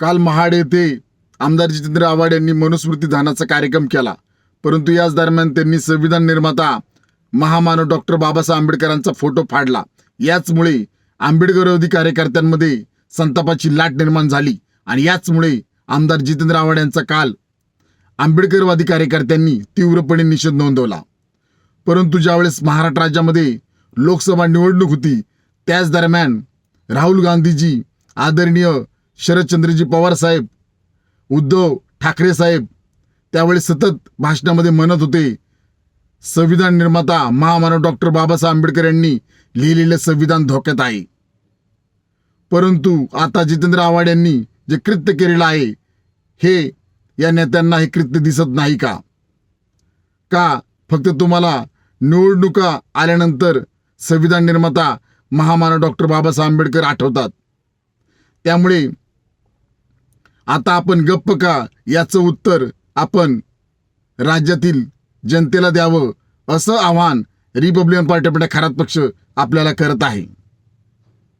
काल महाड येथे आमदार जितेंद्र आव्हाड यांनी मनुस्मृती दानाचा कार्यक्रम केला. परंतु याच दरम्यान त्यांनी संविधान निर्माता महामानव डॉक्टर बाबासाहेब आंबेडकरांचा फोटो फाडला. याचमुळे आंबेडकरवादी कार्यकर्त्यांमध्ये संतापाची लाट निर्माण झाली आणि याचमुळे आमदार जितेंद्र आव्हाड यांचा काल आंबेडकरवादी कार्यकर्त्यांनी तीव्रपणे निषेध नोंदवला. परंतु ज्यावेळेस महाराष्ट्र राज्यामध्ये लोकसभा निवडणूक होती त्याच दरम्यान राहुल गांधीजी आदरणीय शरदचंद्रजी पवार साहेब उद्धव ठाकरे साहेब त्यावेळी सतत भाषणामध्ये म्हणत होते संविधान निर्माता महामानव डॉक्टर बाबासाहेब आंबेडकर यांनी लिहिलेलं संविधान धोक्यात आहे. परंतु आता जितेंद्र आव्हाड यांनी जे कृत्य केलेलं आहे हे या नेत्यांना हे कृत्य दिसत नाही का? का फक्त तुम्हाला निवडणुका आल्यानंतर संविधान निर्माता महामानव डॉक्टर बाबासाहेब आंबेडकर आठवतात? त्यामुळे आता आपण गप्प का? याचं उत्तर आपण राज्यातील जनतेला द्यावं असं आव्हान रिपब्लिकन पार्टी आपल्या खरात पक्ष आपल्याला करत आहे.